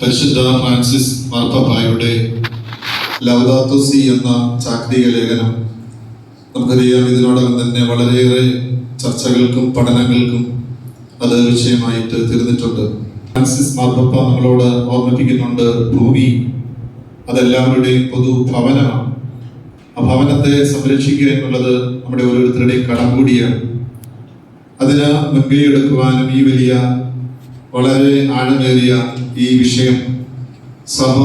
പരിശുദ്ധ ഫ്രാൻസിസ് മാർപ്പാപ്പായുടെ ലവദാത്തോസി എന്ന ചാക്രിക ലേഖനം നമുക്കറിയാം. ഇതിനോടകം തന്നെ വളരെയേറെ ചർച്ചകൾക്കും പഠനങ്ങൾക്കും അത് വിഷയമായിട്ട് തീർന്നിട്ടുണ്ട്. ഫ്രാൻസിസ് മാർപ്പ നമ്മളോട് ഓർമ്മിപ്പിക്കുന്നുണ്ട് ഭൂമി അതെല്ലാവരുടെയും പൊതു ഭവനമാണ്. ആ ഭവനത്തെ സംരക്ഷിക്കുക എന്നുള്ളത് നമ്മുടെ ഓരോരുത്തരുടെയും കടം കൂടിയാണ്. അതിന് മുൻകൈ എടുക്കുവാനും ഈ വലിയ വളരെ ആഴമേറിയ ഈ വിഷയം സഭ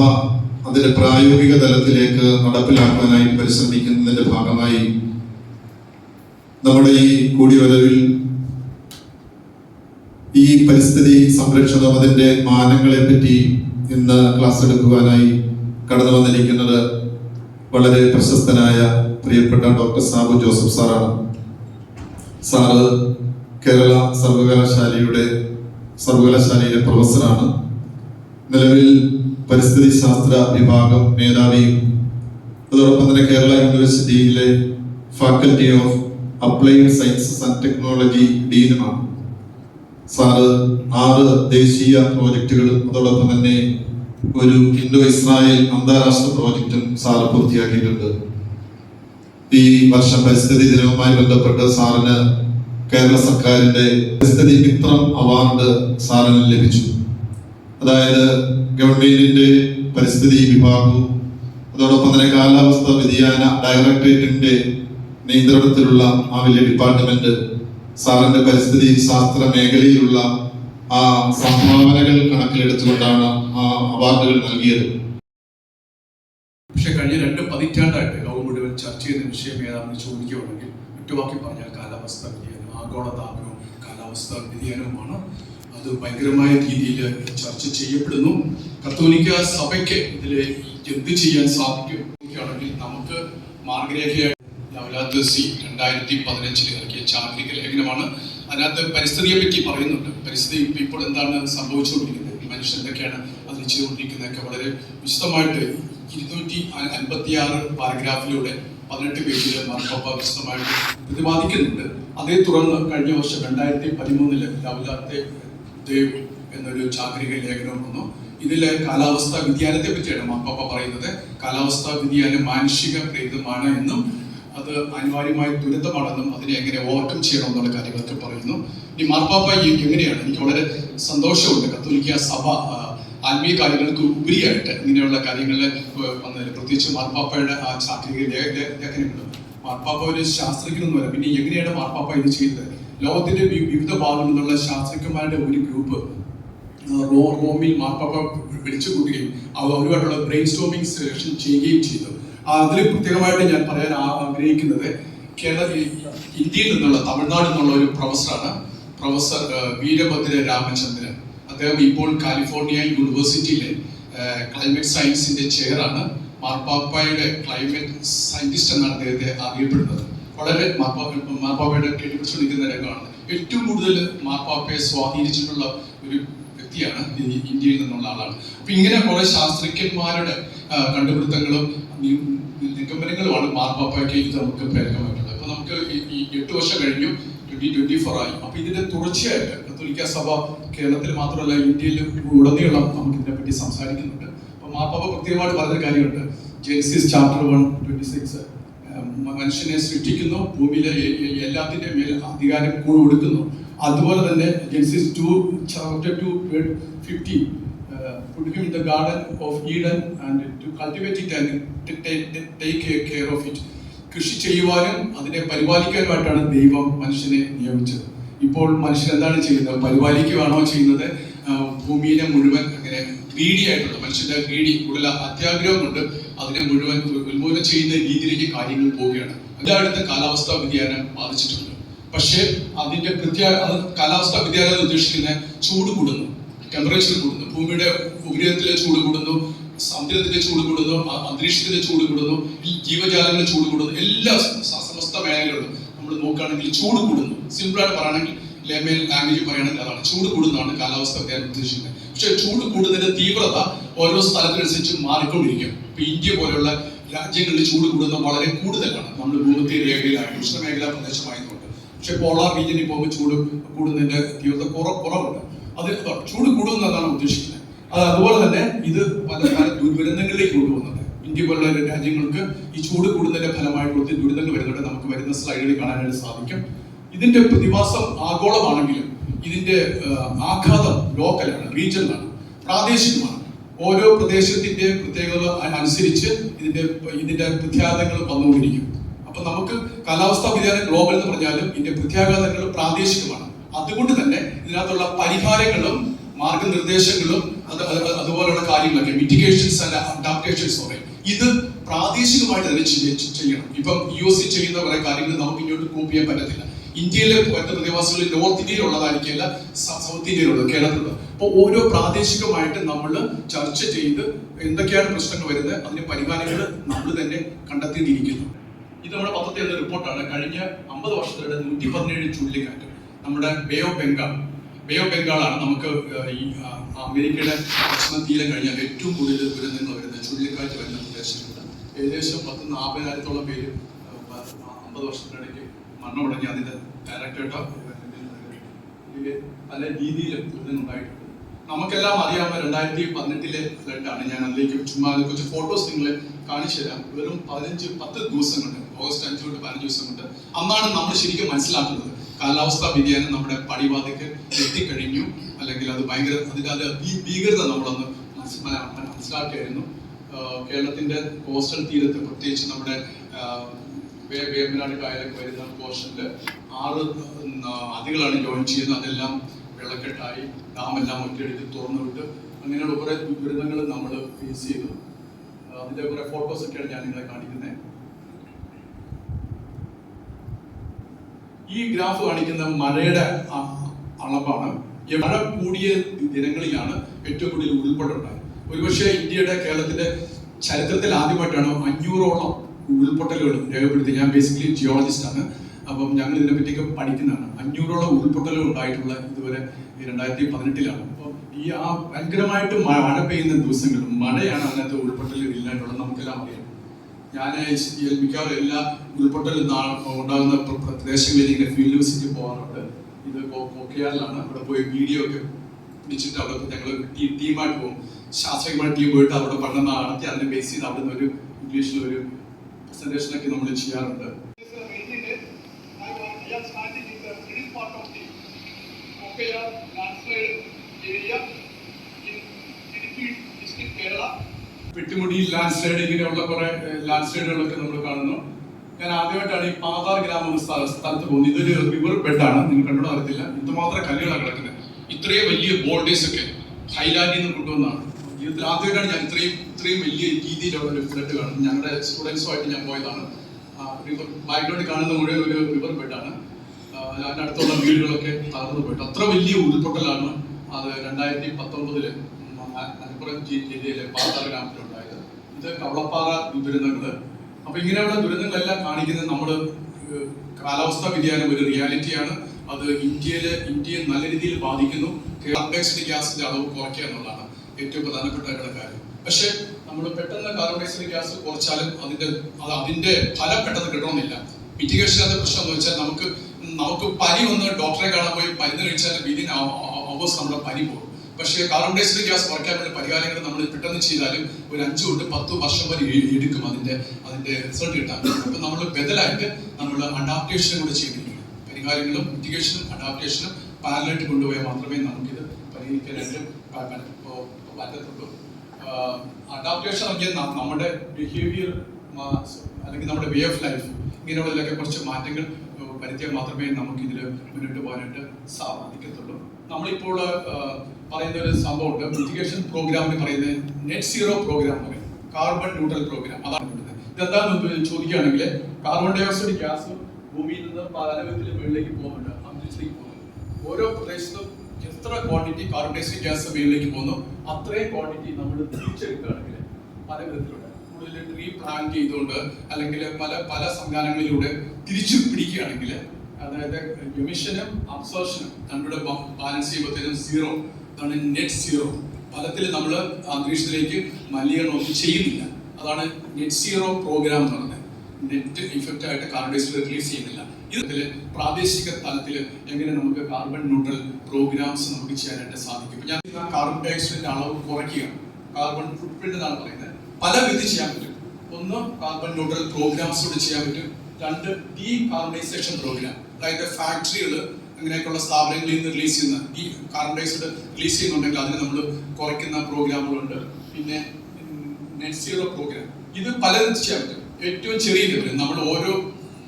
അതിന്റെ പ്രായോഗിക തലത്തിലേക്ക് നടപ്പിലാക്കാനായി പരിശ്രമിക്കുന്നതിന്റെ ഭാഗമായി നമ്മുടെ ഈ കൂടിവരവിൽ ഈ പരിസ്ഥിതി സംരക്ഷണം അതിന്റെ മാനങ്ങളെ പറ്റി ഇന്ന് ക്ലാസ് എടുക്കുവാനായി കടന്നു വന്നിരിക്കുന്നത് വളരെ പ്രശസ്തനായ പ്രിയപ്പെട്ട ഡോക്ടർ സാബു ജോസഫ് സാറാണ്. സാറ് കേരള സർവകലാശാലയുടെ സർവകലാശാലയിലെ പ്രൊഫസറാണ്. നിലവിൽ പരിസ്ഥിതി ശാസ്ത്ര വിഭാഗം മേധാവിയും അതോടൊപ്പം തന്നെ കേരള യൂണിവേഴ്സിറ്റിയിലെ faculty of applied sciences and technology ഡീനുമാണ്. Sir ആറ് ദേശീയ പ്രോജക്റ്റുകളും അതോടൊപ്പം തന്നെ ഒരു ഇൻഡോ ഇസ്രായേൽ അന്താരാഷ്ട്ര പ്രോജക്റ്റും സാറ് പൂർത്തിയാക്കിയിട്ടുണ്ട്. ഈ വർഷം പരിസ്ഥിതി ദിനവുമായി ബന്ധപ്പെട്ട് സാറിന് കേരള സർക്കാരിന്റെ പരിസ്ഥിതി മിത്രം അവാർഡ് സാറിന് ലഭിച്ചു. അതായത് ഗവൺമെന്റിന്റെ പരിസ്ഥിതി വിഭാഗവും അതോടൊപ്പം തന്നെ കാലാവസ്ഥ വ്യതിയാന ഡയറക്ടറേറ്റിന്റെ നിയന്ത്രണത്തിലുള്ള ആ വലിയ ഡിപ്പാർട്ട്മെന്റ് സാറിന്റെ പരിസ്ഥിതി ശാസ്ത്ര മേഖലയിലുള്ള ആ സംഭാവനകൾ കണക്കിലെടുത്തുകൊണ്ടാണ് ആ അവാർഡുകൾ നൽകിയത്. പക്ഷെ കഴിഞ്ഞ രണ്ട് പതിറ്റാണ്ടായിട്ട് ലോകം മുഴുവൻ ചർച്ച ചെയ്യുന്ന വിഷയം ഏതാണെന്ന് ചോദിക്കുകയാണെങ്കിൽ ഒറ്റവാക്കി പറഞ്ഞാൽ കാലാവസ്ഥ വ്യതിയാനം. ആഗോള താപനവും കാലാവസ്ഥ വ്യതിയാനവുമാണ്. അത് ഭയങ്കരമായ രീതിയിൽ ചർച്ച ചെയ്യപ്പെടുന്നു. കത്തോലിക്ക സഭയ്ക്ക് ഇതിൽ എന്ത് ചെയ്യാൻ സാധിക്കും? നമുക്ക് മാർഗരേഖയായി സി രണ്ടായിരത്തി പതിനഞ്ചിൽ ഇറക്കിയ ചാർത്തിക ലേഖനമാണ്. അതിനകത്ത് പരിസ്ഥിതിയെ പറ്റി പറയുന്നുണ്ട്. പരിസ്ഥിതി ഇപ്പൊ ഇപ്പോൾ എന്താണ് സംഭവിച്ചുകൊണ്ടിരിക്കുന്നത്? മനുഷ്യൻ എന്തൊക്കെയാണ് അത് ചെയ്തുകൊണ്ടിരിക്കുന്നതൊക്കെ വളരെ വിശദമായിട്ട് ഇരുന്നൂറ്റി അൻപത്തി ആറ് പാരഗ്രാഫിലൂടെ പതിനെട്ട് പേജിൽ മാർപ്പാപ്പ വിശദമായിട്ട് പ്രതിപാദിക്കുന്നുണ്ട്. അതേ തുടർന്ന് കഴിഞ്ഞ വർഷം രണ്ടായിരത്തി പതിമൂന്നിൽ ലവലാത്തെ ദേവ് എന്നൊരു ചാക്രിക ലേഖനം വന്നു. ഇതിലെ കാലാവസ്ഥാ വ്യതിയാനത്തെ പറ്റിയാണ് മാർപ്പാപ്പ പറയുന്നത്. കാലാവസ്ഥാ വ്യതിയാനം മാനുഷിക പ്രേരിതമാണ് എന്നും അത് അനിവാര്യമായ ദുരിതമാണെന്നും അതിനെ എങ്ങനെ ഓവർകം ചെയ്യണം എന്നുള്ള കാര്യങ്ങളൊക്കെ പറയുന്നു. ഈ മാർപ്പാപ്പ എങ്ങനെയാണ്? എനിക്ക് വളരെ സന്തോഷമുണ്ട്. കത്തോലിക്ക സഭ ആത്മീയ കാര്യങ്ങൾക്ക് ഉപരിയായിട്ട് ഇങ്ങനെയുള്ള കാര്യങ്ങളിൽ വന്നതിൽ പ്രത്യേകിച്ച് മാർപ്പാപ്പയുടെ ആ ചാക്രിക മാർപ്പാപ്പ ഒരു ശാസ്ത്രജ്ഞനൊന്നും അല്ല പിന്നെ എങ്ങനെയാണ് മാർപ്പാപ്പ ഇത് ചെയ്തത്? ലോകത്തിന്റെ വിവിധ ഭാഗങ്ങളിൽ നിന്നുള്ള ശാസ്ത്രജ്ഞന്മാരുടെ ഒരു ഗ്രൂപ്പ് റോ റോമിൽ മാർപ്പാപ്പ വിളിച്ചു കൂട്ടുകയും അവ- അവരുമായിട്ടുള്ള ബ്രെയിൻ സ്റ്റോമിംഗ് സെഷൻ ചെയ്യുകയും ചെയ്തു. അതിൽ പ്രത്യേകമായിട്ട് ഞാൻ പറയാൻ ആഗ്രഹിക്കുന്നത് കേരള ഇന്ത്യയിൽ നിന്നുള്ള തമിഴ്നാട് നിന്നുള്ള ഒരു പ്രൊഫസറാണ്. പ്രൊഫസർ വീരഭദ്ര രാമചന്ദ്രൻ. അദ്ദേഹം ഇപ്പോൾ കാലിഫോർണിയ യൂണിവേഴ്സിറ്റിയിലെ ക്ലൈമറ്റ് സയൻസിന്റെ ചെയറാണ് മാർപ്പാപ്പയുടെ ക്ലൈമറ്റ് സയന്റിസ്റ്റ് എന്നാണ് അദ്ദേഹത്തെ അറിയപ്പെടുന്നത്. വളരെ മാർപ്പാപ്പ മാർപ്പാപ്പയുടെ നിൽക്കുന്ന രംഗമാണ്. ഏറ്റവും കൂടുതൽ മാർപ്പാപ്പയെ സ്വാധീനിച്ചിട്ടുള്ള ഒരു വ്യക്തിയാണ് ഇന്ത്യയിൽ നിന്നുള്ള ആളാണ്. അപ്പൊ ഇങ്ങനെ കുറെ ശാസ്ത്രജ്ഞന്മാരുടെ കണ്ടുപിടുത്തങ്ങളും നിഗമനങ്ങളുമാണ് മാർപ്പാപ്പയ്ക്ക് ഇത് നമുക്ക് പ്രേരകമായിട്ടുള്ളത്. അപ്പൊ നമുക്ക് എട്ട് വർഷം കഴിഞ്ഞു ട്വന്റി ട്വന്റി ഫോർ ആയി. അപ്പൊ ഇതിന്റെ തുടർച്ചയായിട്ട് കത്തോലിക്ക സഭ കേരളത്തിൽ മാത്രമല്ല ഇന്ത്യയിലും ഉടനീളം നമുക്ക് ഇതിനെപ്പറ്റി സംസാരിക്കുന്നുണ്ട്. അപ്പൊ മാപ്പാപ്പ പ്രത്യേകമായിട്ട് പറഞ്ഞ കാര്യമുണ്ട്. Genesis chapter one twenty six മനുഷ്യനെ സൃഷ്ടിക്കുന്നു ഭൂമിയിലെ എല്ലാത്തിന്റെ മേൽ അധികാരം കൂടെ കൊടുക്കുന്നു. അതുപോലെ തന്നെ Genesis two chapter two fifty put him in the garden of Eden and to cultivate it and to take care of it. കൃഷി ചെയ്യുവാനും അതിനെ പരിപാലിക്കാനുമായിട്ടാണ് ദൈവം മനുഷ്യനെ നിയമിച്ചത്. ഇപ്പോൾ മനുഷ്യൻ എന്താണ് ചെയ്യുന്നത്? പരിപാലിക്കുകയാണോ ചെയ്യുന്നത്? ഭൂമിയിലെ മുഴുവൻ അങ്ങനെ ഗ്രീഡിയായിട്ടുള്ള മനുഷ്യന്റെ ഗ്രീഡി കൂടുതൽ അത്യാഗ്രഹം കൊണ്ട് അതിനെ മുഴുവൻ ഉന്മൂലനം ചെയ്യുന്ന രീതിയിലേക്ക് കാര്യങ്ങൾ പോവുകയാണ്. എല്ലായിടത്തും കാലാവസ്ഥാ വ്യതിയാനം ബാധിച്ചിട്ടുണ്ട് പക്ഷേ അതിന്റെ പ്രത്യേക കാലാവസ്ഥാ വ്യതിയാനം ഉദ്ദേശിക്കുന്ന ചൂട് കൂടുന്നു. ടെമ്പറേച്ചർ കൂടുന്നു. ഭൂമിയുടെ ഉപരിതലത്തിലെ ചൂട് കൂടുന്നു. സമുദ്രത്തിന്റെ ചൂട് കൂടുന്നു. അന്തരീക്ഷത്തിന്റെ ചൂട് കൂടുന്നു. ജീവജാലങ്ങളുടെ ചൂട് കൂടുന്നു. എല്ലാ സമസ്ത മേഖലകളിലും നോക്കുകയാണെങ്കിൽ ചൂട് കൂടുന്നു. സിമ്പിളായിട്ട് പറയുകയാണെങ്കിൽ ലേമേൽ ലാംഗ്വേജ് പറയുകയാണെങ്കിൽ അതാണ്. ചൂട് കൂടുന്നതാണ് കാലാവസ്ഥ വ്യതിയാനം ഉദ്ദേശിക്കുന്നത്. പക്ഷെ ചൂട് കൂടുന്നതിന്റെ തീവ്രത ഓരോ സ്ഥലത്തിനനുസരിച്ച് മാറിക്കൊണ്ടിരിക്കും ഇപ്പൊ ഇന്ത്യ പോലെയുള്ള രാജ്യങ്ങളിൽ ചൂട് കൂടുന്നത് വളരെ കൂടുതലാണ്. നമ്മൾ ഭൂമധ്യ രേഖയിലാണ് ഉഷ്ണമേഖലാ പ്രദേശമായതുകൊണ്ട്. പക്ഷെ പോളാർ റീജിയനിൽ പോകുമ്പോൾ ചൂട് കൂടുന്നതിന്റെ തീവ്രത കുറവ് കുറവുണ്ട്. അത് ചൂട് കൂടുന്നതാണ് ഉദ്ദേശിക്കുന്നത്. അത് അതുപോലെ തന്നെ ഇത് പല ദുരന്തങ്ങളിലേക്ക് കൊണ്ടുപോകുന്നുണ്ട്. ഇന്ത്യ പോലുള്ള രാജ്യങ്ങൾക്ക് ഈ ചൂട് കൂടുന്നതിന്റെ ഫലമായി ഒത്തിരി ദുരിതങ്ങൾ വരുന്നുണ്ട്. നമുക്ക് വരുന്ന സ്ലൈഡുകളിൽ കാണാനായിട്ട് സാധിക്കും. ഇതിന്റെ പ്രതിഭാസം ആഗോളമാണെങ്കിലും ഇതിന്റെ ആഘാതം ലോക്കലാണ് റീജിയണലാണ് പ്രാദേശികമാണ്. ഓരോ പ്രദേശത്തിന്റെ പ്രത്യേകത അനുസരിച്ച് ഇതിന്റെ ഇതിന്റെ പ്രത്യാഘാതങ്ങൾ വന്നുകൊണ്ടിരിക്കും. അപ്പൊ നമുക്ക് കാലാവസ്ഥാ വ്യതിയാനം ഗ്ലോബൽ എന്ന് പറഞ്ഞാലും ഇതിന്റെ പ്രത്യാഘാതങ്ങൾ പ്രാദേശികമാണ്. അതുകൊണ്ട് തന്നെ ഇതിനകത്തുള്ള പരിഹാരങ്ങളും മാർഗനിർദ്ദേശങ്ങളും അത് അതുപോലുള്ള കാര്യങ്ങളൊക്കെ മിറ്റിഗേഷൻസ് ആൻഡ് അഡാപ്റ്റേഷൻസ് പറയും. ഇത് പ്രാദേശികമായിട്ട് തന്നെ ചെയ്യണം. ഇപ്പം യു എസ് ചെയ്യുന്ന കുറെ കാര്യങ്ങൾ നമുക്ക് ഇങ്ങോട്ട് കോപ്പി ചെയ്യാൻ പറ്റത്തില്ല. ഇന്ത്യയിലെ മറ്റു പ്രതിവാസികളിൽ നോർത്ത് ഇന്ത്യയിലുള്ളതായിരിക്കില്ല ഉള്ളതായിരിക്കില്ല സൗത്ത് ഇന്ത്യയിലുള്ളത് കേരളത്തിലുള്ളത്. അപ്പോൾ ഓരോ പ്രാദേശികമായിട്ട് നമ്മൾ ചർച്ച ചെയ്ത് എന്തൊക്കെയാണ് പ്രശ്നങ്ങൾ വരുന്നത് അതിന് പരിഹാരങ്ങൾ നമ്മൾ തന്നെ കണ്ടെത്തിയിരിക്കുന്നു ഇത് നമ്മുടെ പത്രത്തിൽ റിപ്പോർട്ടാണ്. കഴിഞ്ഞ അമ്പത് വർഷത്തിലൂടെ നൂറ്റി പതിനേഴ് ചുഴലിക്കാറ്റ് നമ്മുടെ bay of Bengal bay of ബംഗാളാണ് നമുക്ക് ഈ അമേരിക്കയുടെ തീരെ കഴിഞ്ഞാൽ ഏറ്റവും കൂടുതൽ ദുരന്തങ്ങൾ വരുന്ന ചുഴലിക്കാറ്റ് വരുന്ന പ്രദേശങ്ങളുണ്ട് ഏകദേശം പത്ത് നാൽപ്പതിനായിരത്തോളം പേര് അമ്പത് വർഷത്തിനിടയ്ക്ക് മരണമടങ്ങി അതിന്റെ ഡയറക്ടറേറ്റോ ഇതിൽ പല രീതിയിലും ദുരിതങ്ങളുണ്ടായിട്ടുണ്ട് നമുക്കെല്ലാം അറിയാവുന്ന രണ്ടായിരത്തി പതിനെട്ടിലെ ഫ്ലഡാണ്. ഞാൻ അതിലേക്ക് ചുമ്മാ കുറച്ച് ഫോട്ടോസ് നിങ്ങളെ കാണിച്ചു തരാം. വെറും പതിനഞ്ച് പത്ത് ദിവസം കൊണ്ട് ഓഗസ്റ്റ് അഞ്ച് തൊട്ട് പതിനഞ്ച് ദിവസം കൊണ്ട് അന്നാണ് നമ്മൾ ശരിക്കും മനസ്സിലാക്കുന്നത്. കാലാവസ്ഥാ വ്യതിയാനം നമ്മുടെ പടിവാതിക്ക് എത്തിക്കഴിഞ്ഞു. അല്ലെങ്കിൽ അത് ഭയങ്കര അതിന്റെ അത് ഭീകരത നമ്മളൊന്ന് മനസ്സിലാക്കിയായിരുന്നു. കേരളത്തിന്റെ കോസ്റ്റൽ തീരത്ത് പ്രത്യേകിച്ച് നമ്മുടെ വേമ്പനാട് കായലൊക്കെ വരുന്ന പോർഷനിൽ ആറ് നദികളാണ് ജോയിൻ ചെയ്യുന്നത്. അതെല്ലാം വെള്ളക്കെട്ടായി ഡാമെല്ലാം ഒറ്റയടിക്ക് തുറന്നു വിട്ട് അങ്ങനെയുള്ള കുറെ ദുരിതങ്ങൾ നമ്മൾ ഫേസ് ചെയ്തു. അതിന്റെ കുറെ ഫോട്ടോസ് ഒക്കെയാണ് ഞാൻ നിങ്ങളെ കാണിക്കുന്നത് ഈ ഗ്രാഫ് കാണിക്കുന്ന മഴയുടെ അളവാണ്. മഴ കൂടിയ ദിനങ്ങളിലാണ് ഏറ്റവും കൂടുതൽ ഉരുൾപൊട്ടുണ്ടായത് ഒരുപക്ഷെ ഇന്ത്യയുടെ കേരളത്തിന്റെ ചരിത്രത്തിൽ ആദ്യമായിട്ടാണ് അഞ്ഞൂറോളം ഉരുൾപൊട്ടലുകൾ രേഖപ്പെടുത്തി ഞാൻ ബേസിക്കലി ജിയോളജിസ്റ്റ് ആണ്. അപ്പം ഞങ്ങൾ ഇതിനെ പറ്റിയൊക്കെ പഠിക്കുന്നതാണ്. അഞ്ഞൂറോളം ഉരുൾപൊട്ടലുകൾ ഉണ്ടായിട്ടുള്ള ഇതുവരെ രണ്ടായിരത്തി പതിനെട്ടിലാണ് അപ്പോൾ ഈ ആ ഭയങ്കരമായിട്ട് മഴ പെയ്യുന്ന ദിവസങ്ങളിൽ മഴയാണ് അതിനകത്ത് ഉരുൾപൊട്ടലുകൾ ഇല്ലായിട്ടുള്ളത് നമുക്കെല്ലാം അറിയാം. ഞാൻ മിക്കവാറും എല്ലാ ഉരുൾപൊട്ടലും ഉണ്ടാകുന്ന പ്ര- പ്ര- പ്രദേശങ്ങളിൽ ഇങ്ങനെ ഫീൽഡ് വിസിറ്റ് പോകാറുണ്ട്. ഇത് പോക്കിയാലാണ് അവിടെ പോയി വീഡിയോ ഒക്കെ പിടിച്ചിട്ട് അവിടെ ഞങ്ങൾ ടീമായിട്ട് പോകും. ശാസ്ത്രീയമായ ടീം പോയിട്ട് അവിടെ പഠനം നടത്തി അതിനെ ബേസ് ചെയ്ത് അവിടെ നിന്ന് ഒരു ഇംഗ്ലീഷിൽ ഒരു പ്രസന്റേഷൻ ഒക്കെ നമ്മൾ ചെയ്യാറുണ്ട്. പെട്ടിമുടി ലാൻഡ് സ്ലൈഡ് ഇങ്ങനെയുള്ള കുറെ ലാൻഡ് സ്ലൈഡുകളൊക്കെ നമ്മൾ കാണുന്നു. ഞാൻ ആദ്യമായിട്ടാണ് ഈ പാതാർ ഗ്രാമം സ്ഥലത്ത് പോകുന്നത്. ഇതൊരു റിവർ ബെഡാണ് നിങ്ങൾ കണ്ടോ അറിയത്തില്ല. ഇതുമാത്രം കല്ലുകളാണ് കിടക്കുന്നത് ഇത്രയും വലിയ ബോൾഡേഴ്സ് ഒക്കെ ഹൈലാൻഡിൽ നിന്ന് കൊണ്ടുവന്നാണ് ജീവിതത്തിൽ ആദ്യമായിട്ടാണ് ഞാൻ ഇത്രയും ഇത്രയും വലിയ രീതിയിലുള്ള ഒരു ഫ്ലഡ് കാണുന്നത്. ഞങ്ങളുടെ സ്റ്റുഡൻസുമായിട്ട് ഞാൻ പോയതാണ്. റിവർ ബാക്ക്ഗ്രൗണ്ടിൽ കാണുന്ന മുഴുവൻ ഒരു റിവർ ബെഡാണ് അതിന്റെ അടുത്തുള്ള വീടുകളൊക്കെ തകർന്നു പോയിട്ട്. അത്ര വലിയ ഉരുൾപൊട്ടലാണ് അത് രണ്ടായിരത്തി പത്തൊമ്പതിൽ മലപ്പുറം ജില്ലയിലെ പാതാർ ഗ്രാമത്തിലുണ്ടായത്. ഇത് കവളപ്പാറ ദുരന്തങ്ങൾ അപ്പൊ ഇങ്ങനെയുള്ള ദുരന്തങ്ങളെല്ലാം കാണിക്കുന്നത് നമ്മൾ കാലാവസ്ഥാ വ്യതിയാനം ഒരു റിയാലിറ്റിയാണ്. അത് ഇന്ത്യയിലെ ഇന്ത്യയെ നല്ല രീതിയിൽ ബാധിക്കുന്നു. കാർബൺ ഗ്യാസിന്റെ അളവ് കുറയ്ക്കുക എന്നുള്ളതാണ് ഏറ്റവും പ്രധാനപ്പെട്ട കാര്യം. പക്ഷെ നമ്മൾ പെട്ടെന്ന് കാർബൺ ഡയോക്സൈഡ് ഗ്യാസ് കുറച്ചാലും അതിന്റെ അത് അതിന്റെ ഫലം പെട്ടെന്ന് കിട്ടണമെന്നില്ല. മിറ്റിഗേഷൻ അത് പ്രശ്നം എന്ന് വെച്ചാൽ നമുക്ക് നമുക്ക് പനി വന്ന് ഡോക്ടറെ കാണാൻ പോയി മരുന്ന് കഴിച്ചാൽ വിതിൻ അവേഴ്സ് നമ്മുടെ പനി പോകും. പക്ഷേ കാർബൺ ഡയോക്സൈഡ് ഗ്യാസ് കുറയ്ക്കാൻ വേണ്ടി പരിഹാരങ്ങൾ നമ്മൾ പെട്ടെന്ന് ചെയ്താലും ഒരു അഞ്ച് തൊട്ട് പത്ത് വർഷം വരെ എടുക്കും അതിന്റെ അതിന്റെ റിസൾട്ട് കിട്ടാൻ. അപ്പൊ നമ്മൾ ബദലായിട്ട് നമ്മൾ അഡാപ്റ്റേഷൻ കൂടെ ചെയ്തിരിക്കണം പരിഹാരങ്ങളും മിറ്റിഗേഷനും അഡാപ്റ്റേഷനും പാരലായിട്ട് കൊണ്ടുപോയാൽ മാത്രമേ നമുക്കിത് പരിഹരിക്കാനായിട്ട് പറ്റത്തുള്ളൂ. അഡാപ്റ്റേഷൻ നോക്കിയാൽ നമ്മുടെ ബിഹേവിയർ അല്ലെങ്കിൽ നമ്മുടെ വേ ഓഫ് ലൈഫ് ഇങ്ങനെയുള്ളതിലൊക്കെ കുറച്ച് മാറ്റങ്ങൾ വരുത്തിയാൽ മാത്രമേ നമുക്ക് ഇതിൽ മുന്നോട്ട് പോകാനായിട്ട് സാധിക്കത്തുള്ളൂ. നമ്മളിപ്പോൾ പറയുന്ന ഒരു സംഭവമുണ്ട്. മിറ്റിഗേഷൻ പ്രോഗ്രാമിന് പറയുന്നത് നെറ്റ് സീറോ പ്രോഗ്രാം പറയും. കാർബൺ ന്യൂട്രൽ പ്രോഗ്രാം അതാണ് ഇവിടുത്തെ. ഇതെന്താണെന്ന് ചോദിക്കുകയാണെങ്കിൽ കാർബൺ ഡയോക്സൈഡ് ഗ്യാസ് ഭൂമിയിൽ നിന്ന് പല മുകളിലേക്ക് പോകുന്നുണ്ട്. അന്തരീക്ഷത്തിലേക്ക് പോകുന്നുണ്ട്. ഓരോ പ്രദേശത്തും എത്ര ക്വാണ്ടിറ്റി കാർബൺ ഡയോക്സൈഡ് ഗ്യാസ് മുകളിലേക്ക് പോകുന്നു അത്രയും ക്വാണ്ടിറ്റി നമ്മൾ തിരിച്ചെടുക്കുകയാണെങ്കിൽ പല വിധത്തിലുണ്ട്. കൂടുതൽ പ്ലാന്റ് ചെയ്തുകൊണ്ട് അല്ലെങ്കിൽ പല പല സംവിധാനങ്ങളിലൂടെ തിരിച്ചു പിടിക്കുകയാണെങ്കിൽ അതായത് എമിഷനും അബ്സോർഷനും നമ്മുടെ ബാലൻസ് ചെയ്യുമ്പോഴത്തേനും സീറോ അതാണ് നെറ്റ് സീറോ ഫലത്തിൽ നമ്മൾ അന്തരീക്ഷത്തിലേക്ക് മലിനീകരണം ഒന്നും ചെയ്യുന്നില്ല. അതാണ് നെറ്റ് സീറോ പ്രോഗ്രാം എന്ന് പറയുന്നത്. നെറ്റ് ഇഫക്റ്റ് ആയിട്ട് കാർബൺ ഡയോക്സൈഡ് റിലീസ് ചെയ്യുന്നില്ല. ഇതിൽ പ്രാദേശിക തലത്തിൽ എങ്ങനെ നമുക്ക് കാർബൺ ന്യൂട്രൽ പ്രോഗ്രാംസ് നമുക്ക് ചെയ്യാനായിട്ട് സാധിക്കും? ഞാൻ കാർബൺ ഡയോക്സൈഡിന്റെ അളവ് കുറയ്ക്കുക. കാർബൺ ഫുട് പ്രിന്റ് എന്നാണ് പറയുന്നത്. പല വിധി ചെയ്യാൻ പറ്റും. ഒന്ന് കാർബൺ ന്യൂട്രൽ പ്രോഗ്രാംസ് പ്രോഗ്രാംസോട് ചെയ്യാൻ പറ്റും. രണ്ട് ഡീ കാർബണൈസേഷൻ പ്രോഗ്രാം അതായത് ഫാക്ടറികൾ അങ്ങനെയൊക്കെയുള്ള സ്ഥാപനങ്ങളിൽ നിന്ന് റിലീസ് ചെയ്യുന്ന ഈ കാർബൺ ഡയോക്സൈഡ് റിലീസ് ചെയ്യുന്നുണ്ടെങ്കിൽ അതിന് നമ്മൾ കുറയ്ക്കുന്ന പ്രോഗ്രാമുകളുണ്ട് പിന്നെ നെറ്റ് സീറോ പ്രോഗ്രാം ഇത് പലതും ചെയ്യാൻ പറ്റും. ഏറ്റവും ചെറിയ ലെവൽ നമ്മൾ ഓരോ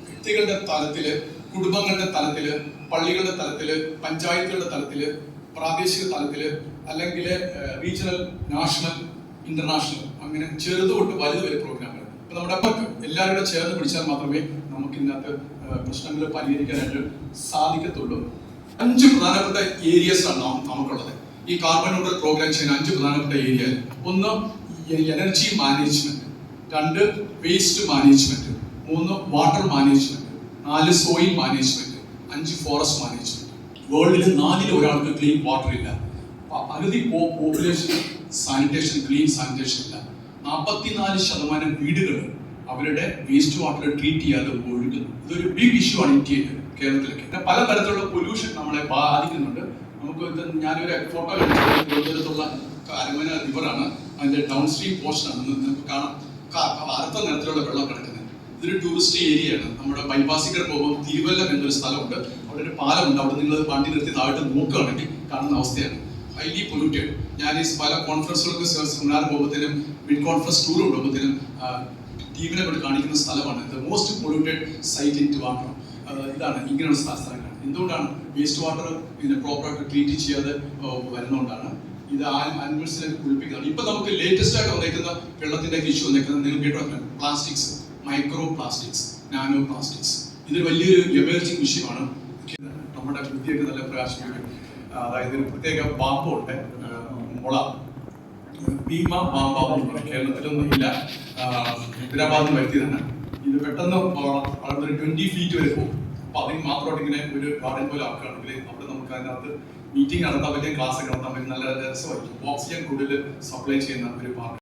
വ്യക്തികളുടെ തലത്തിൽ കുടുംബങ്ങളുടെ തലത്തിൽ പള്ളികളുടെ തലത്തിൽ പഞ്ചായത്തുകളുടെ തലത്തിൽ പ്രാദേശിക തലത്തിൽ അല്ലെങ്കിൽ റീജിയണൽ നാഷണൽ ഇന്റർനാഷണൽ അങ്ങനെ ചെറുതുകൊണ്ട് വലുതുവരെ വലുത് വരെ പ്രോഗ്രാമുകൾ ഇപ്പൊ നമ്മുടെ എല്ലാവരും ചേർന്ന് പിടിച്ചാൽ മാത്രമേ നമുക്ക് ഇതിനകത്ത് പ്രശ്നങ്ങൾ പരിഹരിക്കാനായിട്ട് സാധിക്കത്തുള്ളൂ. അഞ്ച് പ്രധാനപ്പെട്ട ഏരിയസ് ആണ് നമുക്കുള്ളത്. ഈ കാർബൺ ന്യൂട്രൽ പ്രോഗ്രാം ചെയ്യുന്ന അഞ്ച് പ്രധാനപ്പെട്ട ഏരിയ ഒന്ന് എനർജി മാനേജ്മെന്റ് രണ്ട് വേസ്റ്റ് മാനേജ്മെന്റ് മൂന്ന് വാട്ടർ മാനേജ്മെന്റ് നാല് സോയിൽ മാനേജ്മെന്റ് അഞ്ച് ഫോറസ്റ്റ് മാനേജ്മെന്റ് വേൾഡിൽ നാലിൽ ഒരാൾക്ക് ക്ലീൻ വാട്ടർ ഇല്ല. പകുതി പോപ്പുലേഷൻ സാനിറ്റേഷൻ ക്ലീൻ സാനിറ്റേഷൻ ഇല്ല. നാൽപ്പത്തിനാല് ശതമാനം വീടുകൾ അവരുടെ വേസ്റ്റ് വാട്ടർ ട്രീറ്റ് ചെയ്യാതെ ഒഴുകുന്നു. ഇതൊരു ബിഗ് ഇഷ്യൂ ആണ് ഇന്ത്യയിൽ കേരളത്തിലൊക്കെ. പിന്നെ പല തരത്തിലുള്ള പൊല്യൂഷൻ നമ്മളെ ബാധിക്കുന്നുണ്ട്. നമുക്ക് ഞാനൊരു ഫോട്ടോ തിരുവനന്തപുരത്തുള്ള അരമന റിവറാണ് അതിന്റെ ഡൗൺ സ്ട്രീം ആണ്. നിങ്ങൾക്ക് കാണാം. അറുത്ത നിറത്തിലുള്ള വെള്ളം കിടക്കുന്നത് ഇതൊരു ടൂറിസ്റ്റ് ഏരിയ ആണ്. നമ്മുടെ ബൈപ്പാസിക്കർ പോകുമ്പോൾ തിരുവല്ലം എന്നൊരു സ്ഥലമുണ്ട്. അവിടെ ഒരു പാലമുണ്ട്. അവിടെ നിങ്ങൾ വണ്ടി നിർത്തി താഴോട്ട് നോക്കുകയാണെങ്കിൽ കാണുന്ന അവസ്ഥയാണ്. ഹൈലി പൊല്യൂട്ടഡ് ഞാൻ ഈ പല കോൺഫറൻസുകൾക്ക് സെമിനാർ പോകുമ്പോഴത്തേനും മിഡ് കോൺഫറൻസ് ടൂർ പോകുമ്പോഴത്തേനും ടീമിനെ കൊണ്ട് കാണിക്കുന്ന സ്ഥലമാണ്. The most polluted site in water ഇതാണ്. ഇങ്ങനെയുള്ള സ്ഥ- സ്ഥലങ്ങളാണ്. എന്തുകൊണ്ടാണ് വേസ്റ്റ് വാട്ടർ ഇതിനെ പ്രോപ്പറായിട്ട് ട്രീറ്റ് ചെയ്യാതെ വരുന്നതുകൊണ്ടാണ്? ഇത് ആനിമൽസിനെ കുളിപ്പിക്കുന്നത് ഇപ്പൊ നമുക്ക് ലേറ്റസ്റ്റ് ആയിട്ട് വന്നേക്കുന്ന വെള്ളത്തിന്റെ ഇഷ്യൂ വന്നേക്കുന്നത് നിങ്ങൾ കേട്ടോ plastics micro plastics nano plastics ഇത് വലിയൊരു എമേർജിംഗ് വിഷയമാണ്. നമ്മുടെ ബുദ്ധിയൊക്കെ നല്ല പ്രകാശിപ്പിക്കും. അതായത് പ്രത്യേക പാമ്പുണ്ട്. മുള. ഭീമ പാമ്പ കേരളത്തിലൊന്നും ഇല്ല ഹൈദരാബാദിൽ വരുത്തിയതാണ് ഇത് പെട്ടെന്ന് വളർന്നൊരു ട്വന്റി ഫീറ്റ് വരെ പോകും. അപ്പൊ അതിന് മാത്രമായിട്ട് ഇങ്ങനെ ഒരു ഗാർഡൻ പോലെ ആക്കുകയാണെങ്കിൽ അവിടെ നമുക്ക് അതിനകത്ത് മീറ്റിംഗ് നടത്താൻ പറ്റിയ ക്ലാസ് നടത്താൻ പറ്റും നല്ല രസമായിരിക്കും. ഓക്സിജൻ കൂടുതൽ സപ്ലൈ ചെയ്യുന്ന ഒരു പാർക്ക്